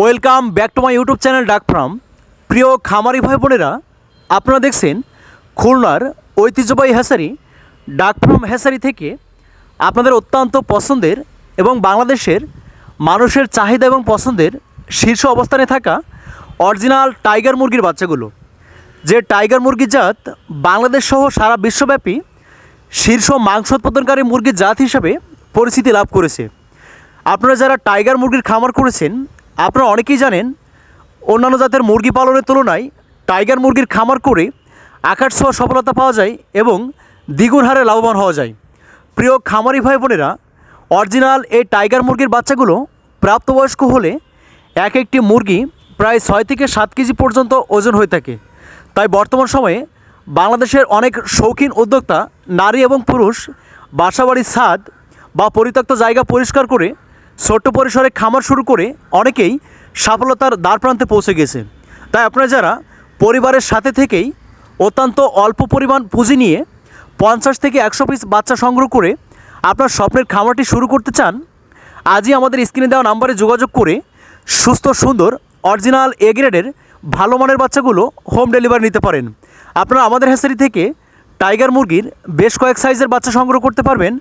Welcome back to my YouTube channel duck farm. প্রিয় খামারি ভাই বোনেরা, আপনারা দেখছেন খুলনার ঐতিহ্যবাহী হ্যাসারি, ডাক ফার্ম হ্যাসারি থেকে আপনাদের অত্যন্ত পছন্দের এবং বাংলাদেশের মানুষের চাহিদা এবং পছন্দের শীর্ষ অবস্থানে থাকা অরিজিনাল টাইগার মুরগির বাচ্চাগুলো। যে টাইগার মুরগির জাত বাংলাদেশ সহ সারা বিশ্বব্যাপী শীর্ষ মাংস উৎপাদনকারী মুরগির জাত হিসাবে পরিচিতি লাভ করেছে। আপনারা যারা টাইগার মুরগির খামার করেছেন আপনারা অনেকেই জানেন, অন্যান্য জাতের মুরগি পালনের তুলনায় টাইগার মুরগির খামার করে আকাশ ছোঁয়া সফলতা পাওয়া যায় এবং দ্বিগুণ হারে লাভবান হওয়া যায়। প্রিয় খামারি ভাই বোনেরা, অরিজিনাল এই টাইগার মুরগির বাচ্চাগুলো প্রাপ্তবয়স্ক হলে এক একটি মুরগি প্রায় ছয় থেকে সাত কেজি পর্যন্ত ওজন হয়ে থাকে। তাই বর্তমান সময়ে বাংলাদেশের অনেক শৌখিন উদ্যোক্তা নারী এবং পুরুষ বাসাবাড়ির ছাদ বা পরিত্যক্ত জায়গা পরিষ্কার করে ছোট্ট পরিসরে খামার শুরু করে অনেকেই সফলতার দ্বার প্রান্তে পৌঁছে গেছে। তাই আপনারা যারা পরিবারের সাথে থেকেই অত্যন্ত অল্প পরিমাণ পুঁজি নিয়ে পঞ্চাশ থেকে একশো পিস বাচ্চা সংগ্রহ করে আপনার স্বপ্নের খামারটি শুরু করতে চান, আজই আমাদের স্ক্রিনে দেওয়া নাম্বারে যোগাযোগ করে সুস্থ, সুন্দর, অরিজিনাল, এ গ্রেডের ভালো মানের বাচ্চাগুলো হোম ডেলিভারি নিতে পারেন। আপনারা আমাদের হ্যাসারি থেকে টাইগার মুরগির বেশ কয়েক সাইজের বাচ্চা সংগ্রহ করতে পারবেন।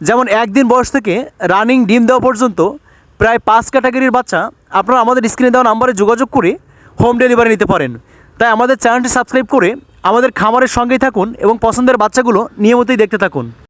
যেমন একদিন বয়স থেকে রানিং ডিম দেওয়া পর্যন্ত প্রায় পাঁচ ক্যাটাগরির বাচ্চা আপনারা আমাদের স্ক্রিনে দেওয়া নাম্বারে যোগাযোগ করে হোম ডেলিভারি নিতে পারেন। তাই আমাদের চ্যানেলটি সাবস্ক্রাইব করে আমাদের খামারের সঙ্গেই থাকুন এবং পছন্দের বাচ্চাগুলো নিয়মিতই দেখতে থাকুন।